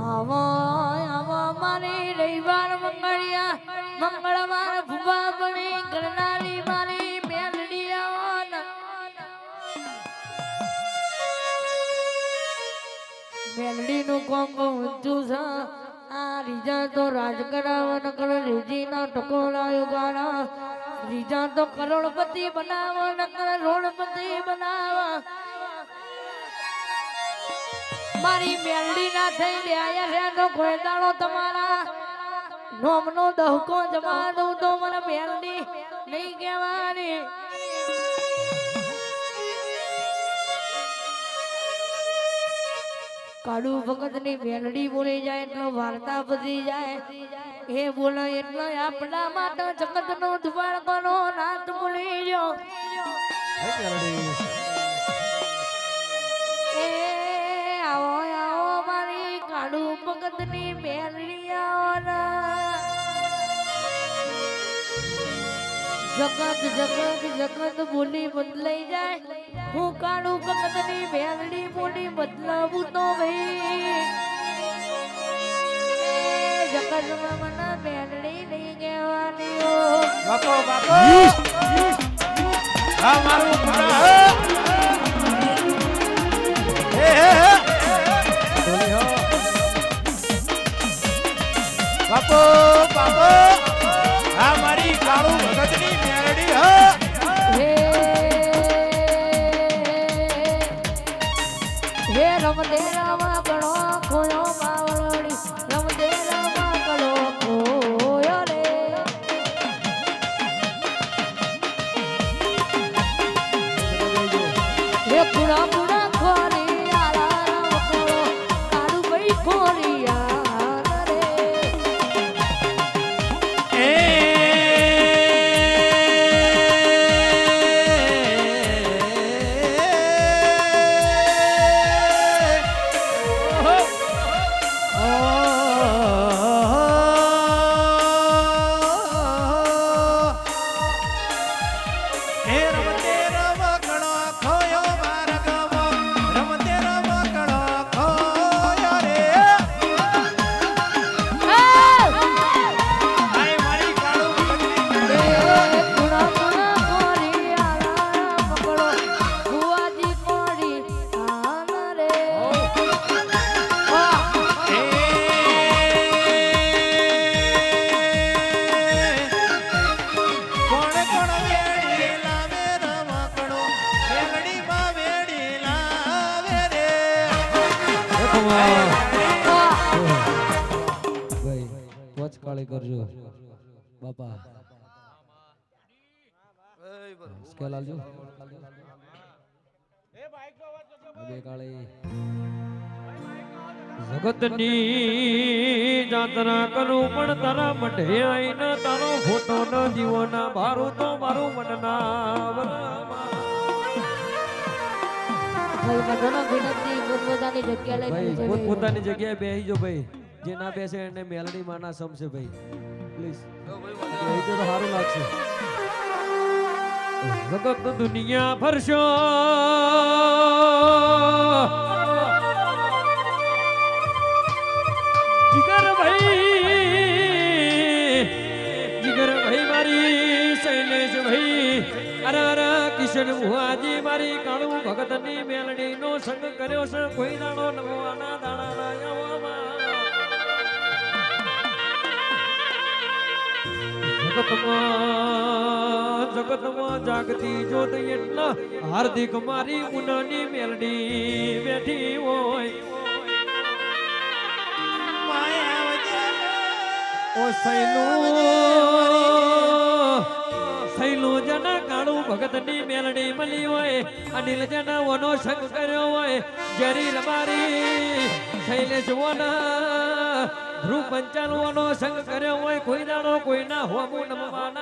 આવો આવો, મારી રવિવાર મંગળિયા, મંગળવાર ભૂવા ઊંચું છે. આ રીજા તો રાજ કરાવન કરે રીજીના ટકોરાયો ગાળા. રીજા તો કરોડપતિ બનાવો, નકર રોડપતિ બનાવા. મારી મેલડી ના થઈ રહ્યા કોઈ દાડો તમારા નોમનો દહકો જમા દઉં તો મને મેલડી નહીં કહેવાની. કાળુ ભગતની મેલડી બોલી જાય એટલો વાર્તા બધી જાય. એ બોલે એટલે આપણા માટે જગત નો દ્વારકાનો નાથ બોલી જો એ આવો આવો મારી કાળુ ભગતની મેલડી આવો ના. જગત જગત જગત બોલી બદલાઈ જાય. હું કાળું ભગત વેલડી મોડી બદલાવું તો ભાઈ એ જગતમાં મને મેલડી નહીં કહેવાની હો. બાપો બાપો! હા મારું હે! હે હે ડોલી હો! બાપો બાપો! હા મારી કાળું ભગતની મેરડી હે! હે જગતની જાત્રા કરું પણ તારા મઢે આઈને તારો ફોટો ન જીવોના મારું તો મારું મનના પોતપોતાની જગ્યાએ બેસી જો ભાઈ. જે ના બેસે એને મેલડી માના સમશે ભાઈ પ્લીઝ તો સારું લાગશે. જગત દુનિયા ફરશો જીગર ભાઈ જીગર ભાઈ મારી શૈલેષ ભાઈ અરે અરે કિશન ભુવાજી મારી કાળુ ભગતની મેલડી નો સંગ કર્યો છે. કોઈ દાણો નવો આના દાણા આવવામાં જગતમાં જગતમાં જાગતી જોત એટલા હાર્દિક મારી ઉનાની મેલડી બેઠી હોય. ઓ સૈલું સૈલું જના કાળું ભગતની મેલડી મળી હોય, અનિલ જના વનો શંખ કર્યો હોય, જરી રબારી શૈલેષ વના ધ્રુવ પંચાલ વનો શંખ કર્યો હોય, કોઈ દાડો કોઈના હોમું નમવાના.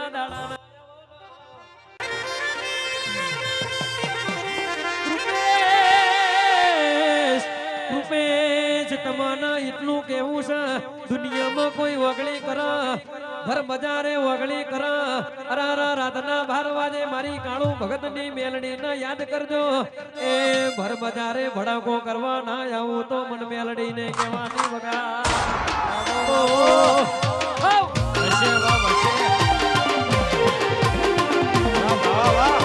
તમારા એટલું કેવું છે દુનિયામાં કોઈ વગળી કરા ઘર બજારે વગળી કરા. અરારા રાતના બાર વાગે મારી કાળુ ભગતની મેલડી ને યાદ કરજો. એ ભર બજારે ભડાકો કરવા ના આવું તો મન મેલડી ને કહેવાની વગા વસે વાહ, વાહ, વાહ,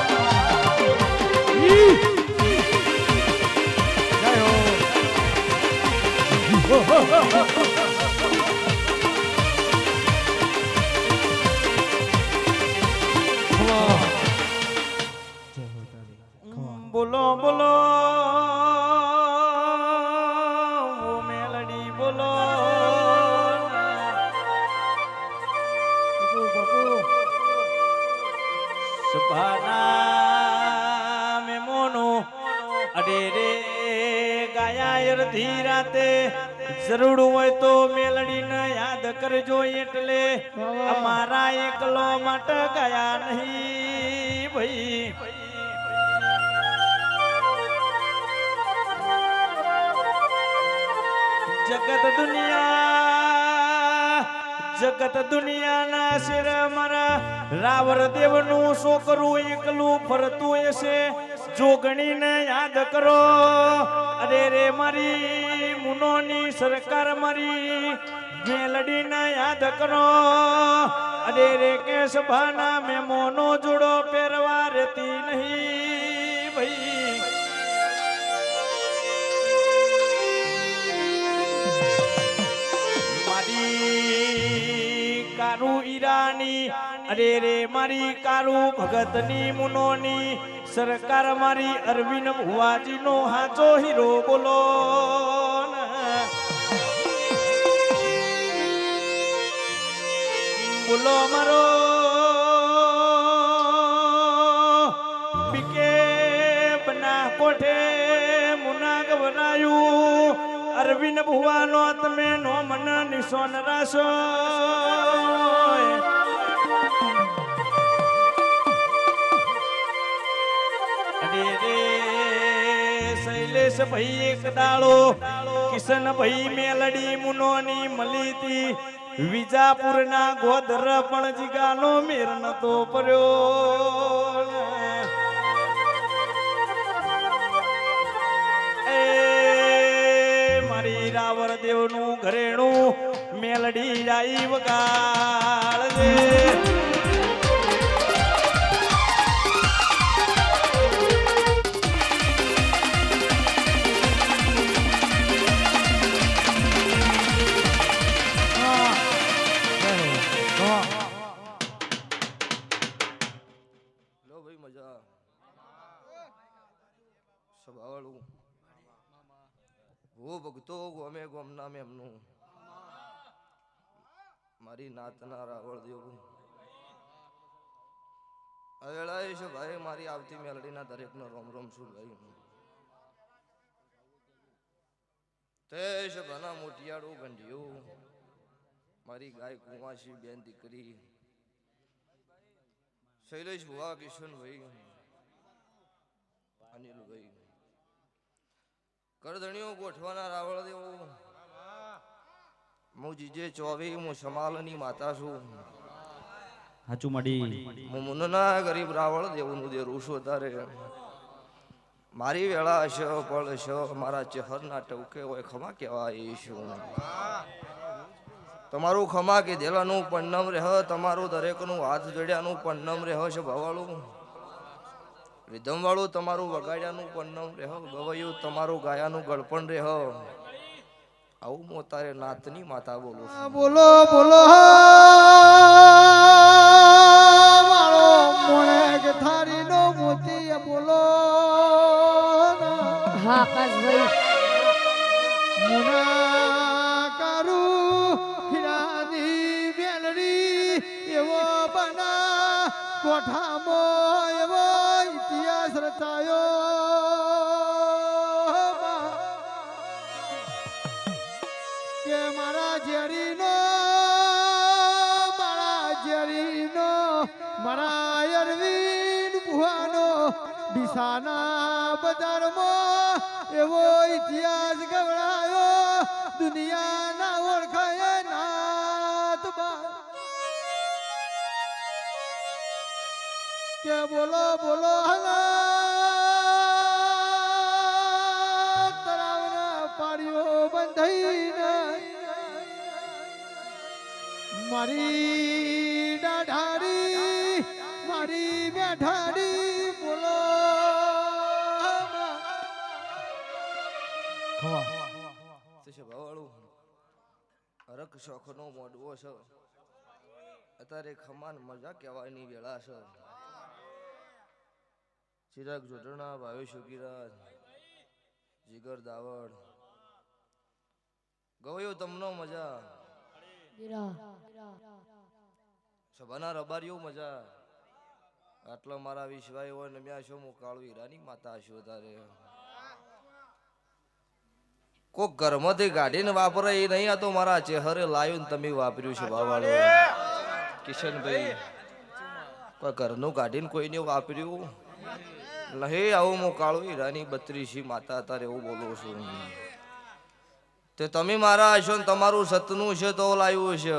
બોલો ઓ મેલડી બોલો. સભાના મેમોનો અડે રે ગાયા અડધી રાતે. જરૂર હોય તો મેલડીને યાદ કરજો એટલે અમારા એકલો માટે ગયા નહીં ભાઈ. જગત દુનિયા, જગત દુનિયાના શિર મારા રાવર દેવનું છોકરું એકલું ફરતું હશે. જોગણીને યાદ કરો, અરે રે મારી, મુનોની સરકાર મારી, મેલડીને યાદ કરો. અરે રે કેશભાના મેમોનો જોડો પહેરવા રહેતી નહીં ભાઈ. કારુ ઈરાની, અરે રે મારી કારુ ભગતની મુનોની, સરકાર મારી અરવિંદ ભુવાજીનો હાચો હીરો બોલો. બોલો મારો બીકે બના કોઠે મુના બનાયું અરવિંદ ભુવાનો તમે નો મન નિશોન રાશો. શૈલેષ ભાઈ એક દાળો કિશન ભાઈ મેલડી મુનોની મલીતી, વિજાપુરના ગોધર પણ જીગાનો મેર નતો પડ્યો. મારી દેવનું ઘરેણું મેલડી આઈ વગાડજે. લો હું ભગતો ગોમે ગોમના એમનું. મારી નાતના રાવળ દેવું. અવેળાએ છે ભાઈ, મારી આવતી મેલડીના દરેકનો રોમ રોમ છું ભાઈ. તેશ ઘણા મોટિયાળું ગંઢિયું મારી ગાય કુંવાસી બેન દીકરી. શૈલેષ ભુવા કિશનભાઈ અનિલભાઈ. કરધણીઓ ગોઠવાના રાવળ દેવો હું જીજે ચોવી હું સમાલની માતા છું. હાચું મડી. હું મુનના ગરીબ રાવળ દેવનું દેરું છું તારે મારી વેળા છે પળ છે મારા ચહેરના ટવકે હોય ખમા કેવા એ છું. તમારું ખમા કીધેલાનું પન્નમ રહ તમારું દરેકનું હાથ જોડ્યાનું પન્નમ રહ છે ભવાળું. વાળું તમારું વગાડ્યાનું પન્નમ રહ ગવાયું તમારું ગાયાનું ગળપણ રહ આવું હું તારે નાતની માતા બોલું બોલો બોલો ઢોસાના બજારમાં એવો ઇતિહાસ ગવડાયો, દુનિયાના ઓળખાય નાથ કે બોલો બોલો, હલા. તરાવના પાડ્યો બંધાઈ મારી હરક શોખનો મોડવો છે. અત્યારે ખમાન મજા કહેવાની વેળા છે. ચિરાગ જોડણા ભાવેશ ઉકીરાજ જીગર દાવડ. ગયો તમને મજા? સભાના રબારીઓ મજા? આટલો મારા વિશ્વાય હોય ને મ્યા છો હું કાળુ હીરાની માતા છો તારે? કોક ઘરમાંથી ગાડીને વાપરે એ નહીં, આ તો મારા ચહેરે લાવ્યું ને તમે વાપર્યું છે બાવાળો કિશનભાઈ, કોઈ ઘરનું કાઢીને કોઈને વાપર્યું? નહીં આવું હું કાળું હીરાની બત્રીસી માતા, તારે એવું બોલું છું. તે તમે મારા હશો ને તમારું સતનું છે તો લાવ્યું છે.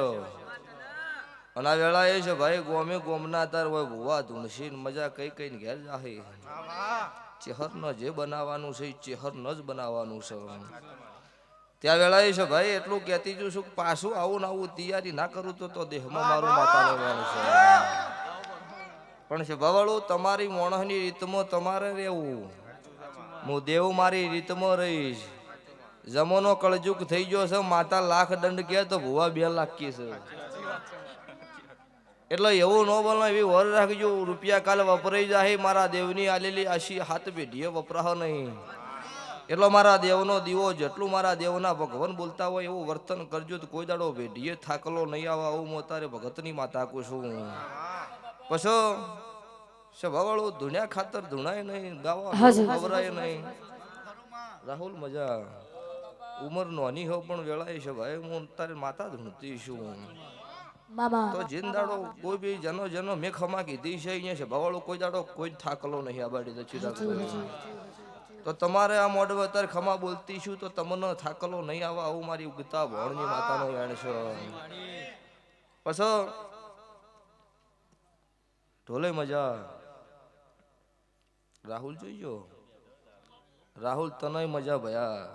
અને આ વેળા એ છે, ભાઈ, ગોમે ગોમના તાર હોય, ભૂવા ધૂણસી મજા કઈ કઈ ઘેર જાહે. ચેહર ન જે બનાવવાનું છે, એ ચહેર ન જ બનાવવાનું છે. ત્યાં વેળાએ છે, ભાઈ, એટલું કહેતી છું છું પાછું આવું ને આવું તૈયારી ના કરું તો દેહમાં મારું માતાનો વેણ છે. પણ છે, ભવાળું, તમારી મોણસની રીતમાં તમારે રહેવું. હું દેવ મારી રીતમાં રહીશ. જમોનો કળજુક થઈ ગયો છે, માતા લાખ દંડ કે તો ભુવા બે લાખ કી છે. એટલે એવું ન બોલો એવી વર રાખજો, રૂપિયા કાલ વપરાઈ જાય, મારા દેવની આલેલી આશી હાથ પેઢીએ વપરાહ નહીં. એટલો મારા દેવનો દીવો જેટલું મારા દેવના ભગવાન બોલતા હોય એવું વર્તન કરજો તો કોઈ દાડો ભેઢીએ થાકલો નહીં આવે આવું હું તારે ભગતની માતા આપું છું પછો સભાવાળું ધૂણ્યા ખાતર ધૂણાય નહીં ગાવા હાજી. ખબરાય નહીં. રાહુલ મજા. ઉંમર નોની હો પણ વેળાય છે ભાઈ હું તારે માતા ધૂણતી છું. તો તો જીંદાડો કોઈ બી જનો જનો મેં ખમા કીધી છે અહીંયા છે ભાવાળો કોઈ દાડો કોઈ થાકલો નહીં આ બાડી તો ચિરાગ તો તમારે આ મોઢ અત્યારે ખમા બોલતી છું, તો તમને થાકલો નહીં આવે આવું મારી ઉગતા ભણની માતાનો વેણ છે. પછી ઢોલે મજા. રાહુલ જોઈજો રાહુલ તને મજા ભયા.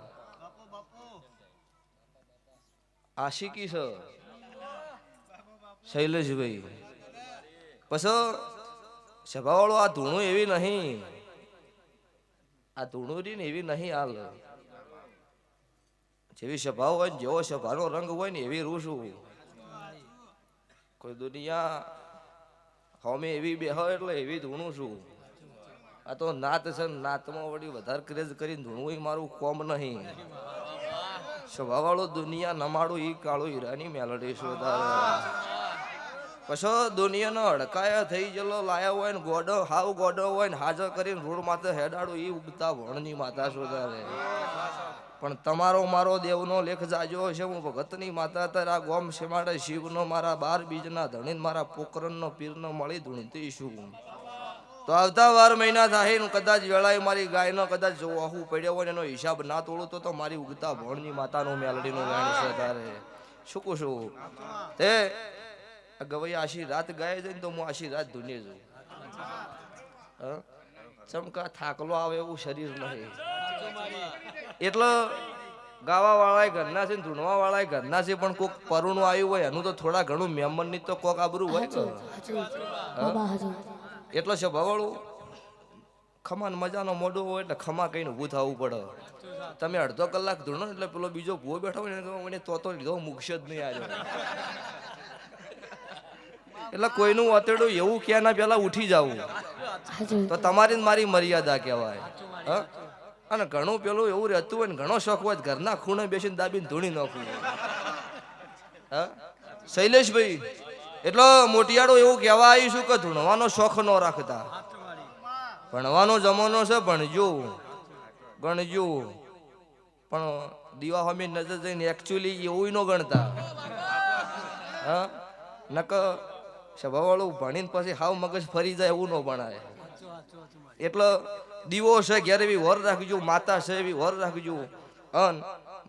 આશિકી છે. શૈલેષભાઈ. પછી સભાવાળો આ ધૂણું એવી નહીં. આ ધૂણું રહી ને એવી નહીં હાલ. જેવી સભા હોય ને જેવો સભાનો રંગ હોય ને એવી રૂશું કોઈ દુનિયા હોમે એવી બે હોય એટલે એવી ધૂણું છું. આ તો નાત છે નાતમાં વળી વધારે ક્રેઝ કરીને ધૂણવું મારું કોમ નહીં. સ્વભાવવાળો દુનિયા નમાડું ઈ કાળું હીરાની મેલડી શોધારે પછો દુનિયાનો હડકાયા થઈ ગયેલો, લાયા હોય ને ગોડો, હાવ ગોડો હોય ને હાજર કરીને રોડ માથે હેડાડો એ ઉગતા ભણની માતા શોધારે પણ તમારો મારો દેવનો લેખ જાજો છે હું ભગતની માતા તારા ગોમ શેમાડે શિવનો, મારા બાર બીજના ધણીન મારા પોકરણનો પીરનો મળી ધૂણતી છું. તો આવતા વાર મહિના થાય ને કદાચ વેળાએ મારી ગાયનો કદાચ જોવાહું પડ્યો હોય એનો હિસાબ ના તોડું, તો મારી ઉગતા ભણની માતાનો મેલડીનો વેણ છે તારે શું કહું છું? તે ગવાઈ આશી રાત ગાય છે ને તો હું આશી રાત ધૂને જોઉં હા? ચમકા થાકલો આવે એવું શરીર નહીં એટલે ગાવા વાળા ઘરના છે ને ધૂણવા વાળા ઘરના છે પણ કોક પરુણું આવ્યું હોય એનું તો થોડા ઘણું મેમનની તો કોક આબરું હોય તો એટલો છે ભવાળું ખમાન મજાનો મોઢો હોય એટલે ખમા કહીને ઊભું થવું પડે તમે અડધો કલાક ધૂણો એટલે પેલો બીજો ભૂવો બેઠો હોય ને તો મને તો તો લીધો મૂકશે જ નહીં આજે એટલે કોઈનું અતેડું એવું ક્યાં ના પેલા ઉઠી જવું. તો તમારી ને મારી મર્યાદા કહેવાય. હ? અને ઘણું પેલું એવું રહેતું હોય ને ઘણો શોખ હોય ઘરના ખૂણે બેસીને દાબીને ધૂણી નાખવું હા? શૈલેષભાઈ એટલો મોટિયાળો એવું કહેવા આવીશું કે ધૂણવાનો શોખ ન રાખતા. ભણવાનો જમાનો છે ભણજો. ગણજો. પણ દીવા સામે નજર જઈને એકચ્યુઅલી એવું ન ગણતા. હા? નક સભાવાળું ભણીને પછી હાવ મગજ ફરી જાય એવું ન ભણાય. એટલે દીવો છે ઘેર એવી વર રાખજો માતા છે એવી વર રાખજો. અન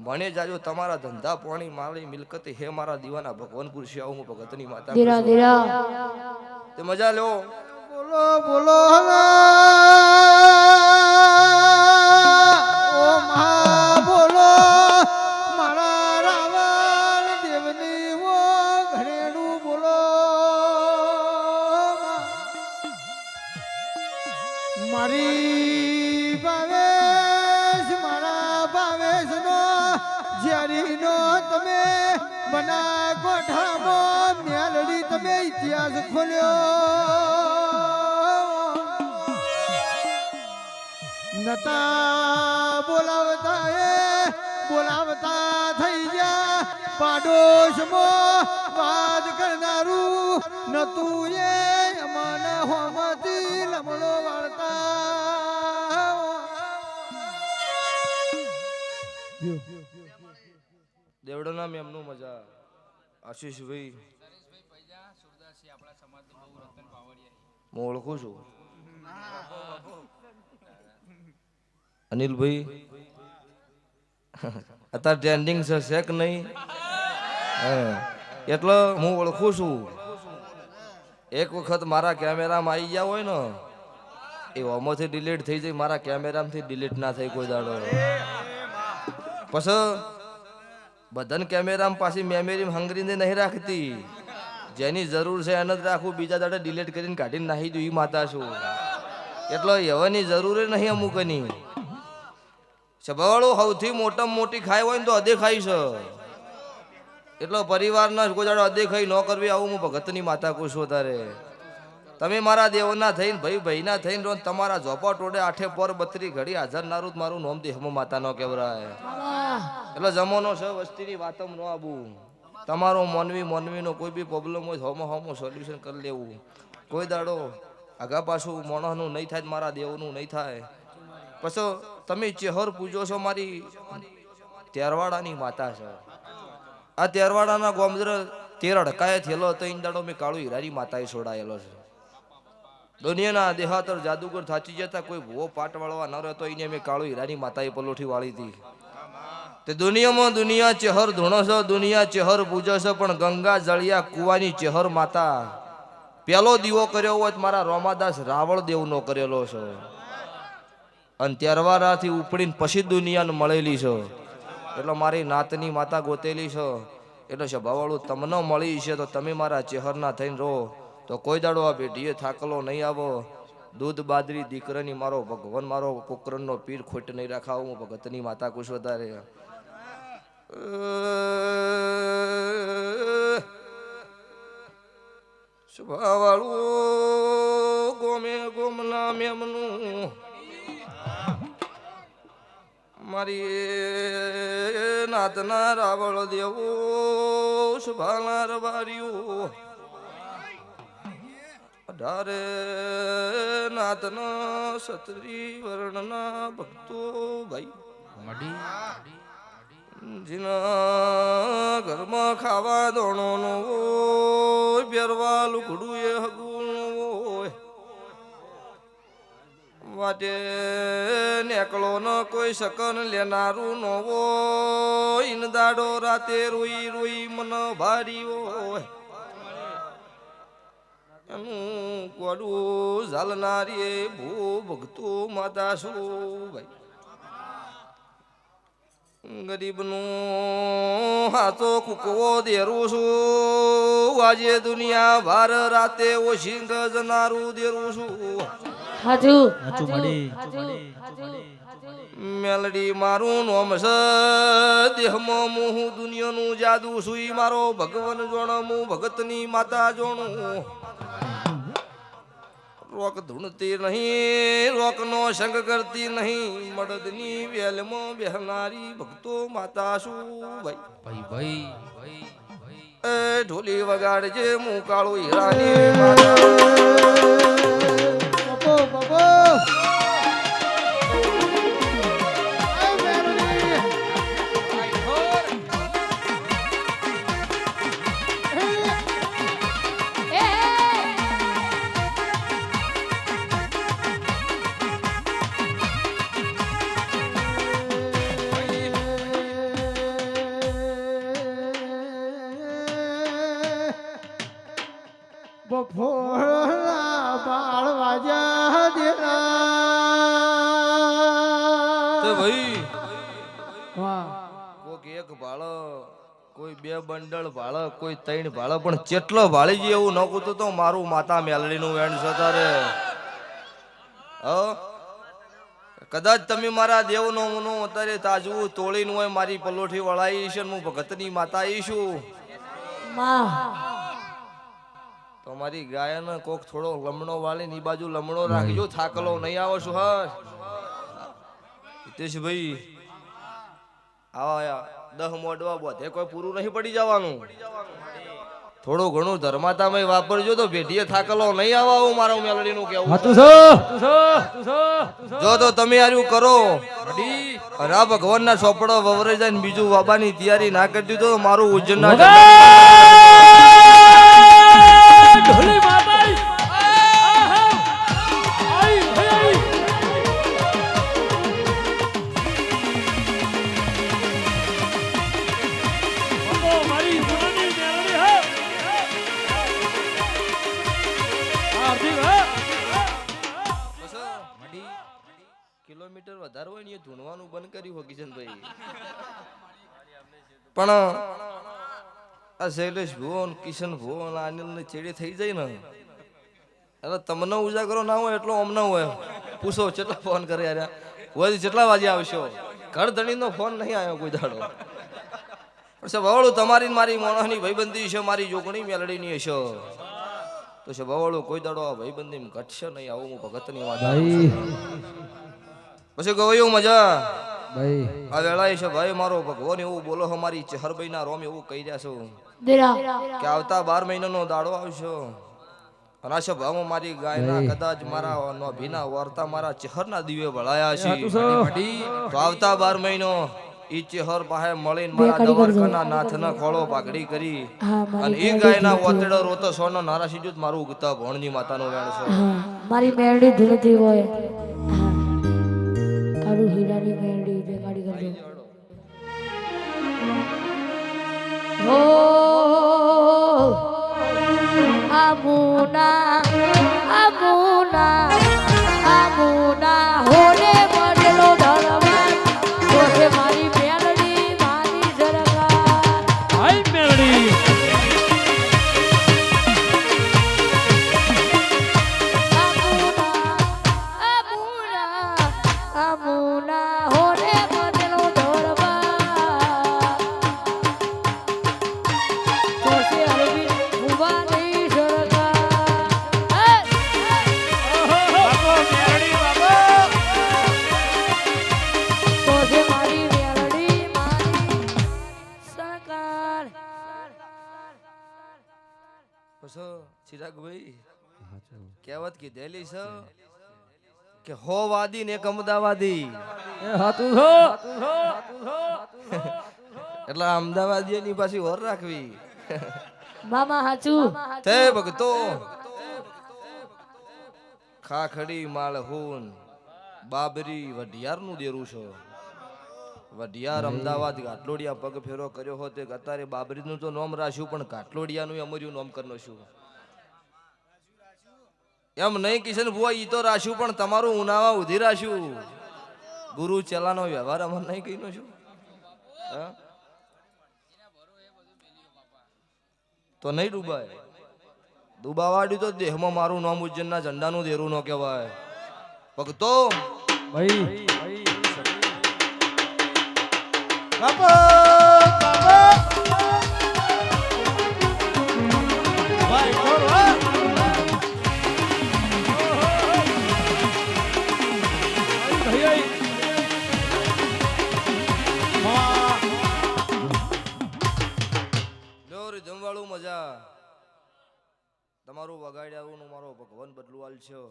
ભણે જાજો તમારા ધંધા પાણી મારી મિલકત હે મારા દીવાના ભગવાન પુરુષ આવું હું ભગતની માતા ધીરા ધીરા. તે મજા લો બોલો બોલો નતા બોલાવતા એ બોલાવતા થઈ ગયા. પાડોશમાં વાત કરનારું નતું એ મને હોમતી લમણો વાળતા. દેવડો નામ એમનું મજા. આશીષભાઈ. હું ઓળખું છું. અનિલભાઈ, અત્યારે ટ્રેન્ડિંગ છે શેક નહીં. એટલે હું ઓળખું છું. એક વખત મારા કેમેરામાં આવી ગયા હોય ને, એ ઓમાંથી ડિલીટ થઈ જાય, મારા કેમેરામાંથી ડિલીટ ના થઈ કોઈ દાડો. પછી બધાને કેમેરામાં પાછી મેમરી હંગરીને નહીં રાખતી. જેની જરૂર છે એને જ રાખવું બીજા દાડે ડિલીટ કરીને કાઢીને નાહી દઉં એ માતા છું. એટલે એવાની જરૂર નહીં અમુકની સભાવાળું સૌથી મોટામાં મોટી ખાય હોય ને તો અદેખાઈ છે. એટલો પરિવારના કોઈ અધે ખાઈ ન કરવી, આવું હું ભગતની માતા કહું છું તારે તમે મારા દેવના થઈને, ભાઈ ભાઈના થઈને રહો તમારા ઝોપા ટોડે આઠે પર બત્રી ઘડી હાજર નારું જ મારું નોમ દેહમો માતાનો કહેવરાય એટલે જમાનો છે, વસ્તીની વાતમ ન આવું તમારો મોનવી મોનવીનો કોઈ બી પ્રોબ્લેમ હોય, હોમો હોમો સોલ્યુશન કરી લેવું. કોઈ દાડો આગા પાછું મોણસનું નહીં થાય મારા દેવનું નહીં થાય. પછી તમે ચેહર પૂજો છો મારી તેરવાડાની માતા છે. આ તેરવાડાના ગોમદર તેર અડકાએ થયેલો હતો, એની દાડો મેં કાળુ હિરારી માતાએ છોડાયેલો છે. દુનિયાના દેહાતર જાદુગર થાચી જતા કોઈ ભૂવો પાટ વાળવા ન રહેતો, એને મેં કાળુ હીરાની માતાએ પલોઠી વાળી હતી. તે દુનિયામાં દુનિયા ચેહર ધૂણો છે, દુનિયા ચેહર પૂજો છે, પણ ગંગા, જળિયા, કુવાની ચેહર માતા. પેલો દીવો કર્યો હોય મારા રોમાદાસ રાવળ દેવનો કરેલો છે. અને ત્યારવારાથી ઉપડીને પછી દુનિયાને મળેલી છે. એટલે મારી નાતની માતા ગોતેલી છે. એટલે સ્વભાવવાળું તમને મળી છે તો તમે મારા ચહેરના થઈને રહો. તો કોઈ દાડો આ પેઢીએ થાકલો નહીં આવો. દૂધ બાદરી દીકરાની મારો ભગવાન, મારો કુકરનનો પીર ખોટ નહીં રાખાવું હું ભગતની માતા કુશ વધારે. સ્વભાવવાળું ગોમે ગોમના મેમનું મારી નાતના રાવળ દેવો શુભાના રવાર્યું અઢારે નાતના સત્રી વર્ણના ભક્તો ભાઈ. જીના ઘરમાં ખાવા દોણો નો હોય પહેરવા લુકડું એ હગું વાટે નેકળો ન કોઈ શકન, લેનારું નવો ઇન દાડો રાતે રોઈ રોઈ મન ભારી હોય. એનું કોડું ઝાલનારી ભૂ ભગતો માતા શું ભાઈ? ગરીબનું હાથો કુકવો દેરું છું. આજે દુનિયા ભાર રાતે ઓછી ગજનારું દેરું છું. હાજુ હાજુ મળી. હાજુ હાજુ હાજુ. મેલડી મારું નોમ છે દેહમાં મું દુનિયાનું જાદુ સુઈ. મારો ભગવાન જોણ હું ભગતની માતા જોણું. રોક ધૂણતી નહીં રોકનો સંગ કરતી નહીં. મડદની વેલમાં બેહનારી ભક્તો માતા શું ભાઈ? ભાઈ ભાઈ ભાઈ એ ઢોલી વગાડજે હું કાળું હીરાની માતા. 宝宝。કોઈ બે ભાળ કોઈ તૈણ ભાળ પણ ચેટલો ભાળી જાય એવું ન કૂતું તો મારું માતા મેલડીનું વેણ છે તારે. કદાચ તમે મારા દેવનો મુનો અત્યારે તાજવું તોડીને હોય મારી પલોઠી વળાઈ છે હું ભગતની માતા છું. તો મારી ગાયને કોક થોડો લમણો વાળી ની બાજુ લમણો રાખજો થાકલો નહીં આવો છું હર હિતેશભાઈ આવા. દહ મોડવા બધે કોઈ પૂરું નહીં પડી જવાનું. થોડું ઘણું ધર્માતામય વાપરજો તો ભેટીએ થાકલો નહીં આવા હું મારો મેલડી નું કેવું જો તો તમે આર્યું કરો. અને આ ભગવાનના ચોપડો વવરે જાય ને બીજું બાબાની તૈયારી ના કરી દીધો તો મારું ઉજ્જન ના કિલોમીટર વધારે હોય ને એ ધૂણવાનું બંધ કર્યું હોય કિશનભાઈ પણ આ શૈલેષ ભુવન કિશન ભુવન આનંદ ને ચેડી થઈ જાય ને. એટલે તમને ઉજાગરો ના હોય એટલો અમને હોય. પૂછો કેટલા ફોન કરે યાર. હોય કેટલા વાગે આવશો? ઘર ધણીનો ફોન નહીં આવ્યો કોઈ દાડો. પણ સાહેબ બવાળું તમારી મારી મોણસની ભાઈબંધી છે મારી જોગણી મેલડીની હશે તો છે બવાળું કોઈ દાડો આ ભાઈબંધી ઘટશે નહીં આવું હું ભગતની વાત પછી ગવાયું મજા. ભાઈ. આ વેળાએ છે ભાઈ મારો ભગવાન એવું બોલો અમારી ચહરભાઈ ના રોમ એવું કહી રહ્યા છો. કે આવતા બાર મહિનાનો દાડો આવશો. અને આ ભાવ મારી ગાયના કદાચ મારા નો ભીના વર્તા મારા ચહરના દીવે ભળાયા છે. તો આવતા બાર મહિનો ઈ ચહર પાસે મળીને મારા નાથના ખોળો પાઘડી કરી. અને ઈ ગાયના વોતડો રોતો સોનો નારા સીજુત મારું ઉગતા ભણની માતાનો વેણ છે. મારી મેરડી ધૂળતી હોય. હા તારું હીરાની મેરડી દેખાડી કરજો ચિરાગભાઈ કહેવત કીધેલી છે કે હો વાદી ને એક અમદાવાદી. એ હાચું છે પાછી હોર રાખવી. મામા હાચું. તે ભગતો ખાખડી માળહુન બાબરી વઢિયારનું દેરું છો. વઢિયાર અમદાવાદ ઘાટલોડિયા પગ ફેરો કર્યો હોત અત્યારે બાબરી નું તો નોમ રાખ્યું પણ કાટલોડિયા નું અમર્યું નામ કરનો છું એમ નહીં કિશન ભુવા ઈ તો રાખ્યું પણ તમારું ઉનાવા ઉધી રાખ્યું. ગુરુ ચલાનો વ્યવહાર અમાર નહીં કહીનો છું. હા? તો નહીં ડૂબાય. ડૂબાવાડ્યું તો દેહમાં મારું નામ ઉજ્જૈનના ઝંડાનું દેરું ન કહેવાય. ભક્તો! ભાઈ. મજા. તમારું વગાડ્યાનું મારો ભગવાન બદલુવાલ છે.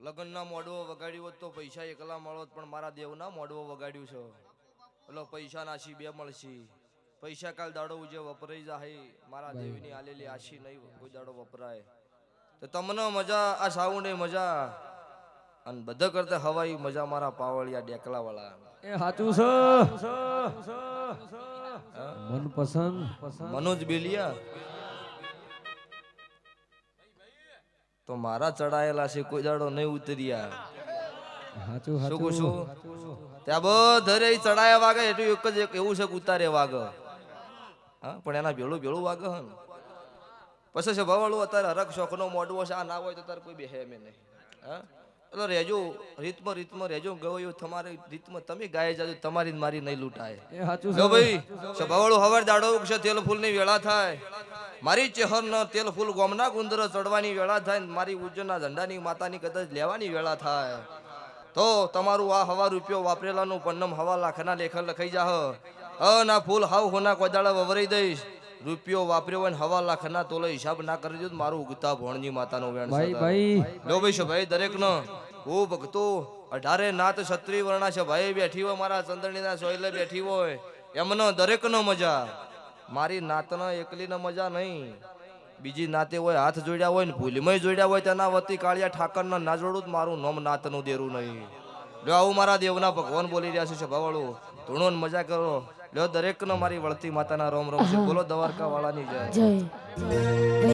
લગ્નના મોડવો વગાડ્યું હોત તો પૈસા એકલા મળોત પણ મારા દેવના મોડવો વગાડ્યું છે. એટલે પૈસા નાશી બે મળશે. પૈસા કાલ દાડો જે વપરાઈ જાય. મારા દેવની આલેલી આશી નહીં કોઈ દાડો વપરાય. તો તમને મજા આ સાઉન્ડ મજા. અને બધા કરતા હવાઈ મજા મારા પાવળિયા ડેકલા વાળા એ હાચું છે. મનપસંદ? મનોજ બેલિયા? તો મારા ચડાયેલા છે કોઈ દાડો નહીં ઉતર્યા. શું કહું છું ત્યાં બધરે ચડાયા વાગે એટલું એક જ એક એવું છે કે ઉતારે વાગે. હા પણ એના ભેળું ભેળું વાગે હે ને પછી છે ભવાળું અત્યારે હરક શોખનો મોડવો છે આ ના હોય તો અત્યારે કોઈ બેહે એમ નહીં. હા? એટલે રહેજો રીતમાં રીતમાં રહેજો ગવાયો તમારે રીતમાં તમે ગાય જાજો તમારી મારી નહીં લૂંટાય. જો છે. ભાઈ સભાવાળું હવાર દાડો ઉગશે તેલ ફૂલની વેળા થાય. મારી ચેહર ના તેલ ફૂલ ગોમના ગુંદર ચડવાની વેળા થાય ને મારી ઉજ્જૈનના ઝંડાની માતાની કદાચ લેવાની વેળા થાય. તો તમારું આ હવા રૂપિયો વાપરેલાનું પન્નમ હવા લાખના લેખન લખાઈ જાહ. અ ના ફૂલ હાવ હોના કોદાળા વવરાઈ દઈશ. રૂપિયો વાપર્યો હોય ને હવા લાખના તોલે હિસાબ ના કરી મારું ઉગતા ભોણની માતાનું વેણ ભાઈ ભાઈ. લો ભાઈ છે ભાઈ દરેક નો હું ભક્તો અઢારે નાથ ક્ષત્રિય વર્ણા છે ભાઈ બેઠી હોય મારા ચંદણીના સોયલે બેઠી હોય એમનો દરેક નો મજા. મારી નાતનો એકલી નો મજા નહીં. બીજી નાતે હોય હાથ જોડ્યા હોય ને ભૂલમાં જોડ્યા હોય તેના વતી કાળિયા ઠાકર ના જોડું મારું નોમ નાતનું દેરું નહીં. લ્યો આવું મારા દેવના ભગવાન બોલી રહ્યા છે સભાવાળું ધૂણો ને મજા કરો. લ્યો દરેક નો મારી વળતી માતાના રોમ રોમ છે. બોલો દ્વારકા વાળાની જય. જય.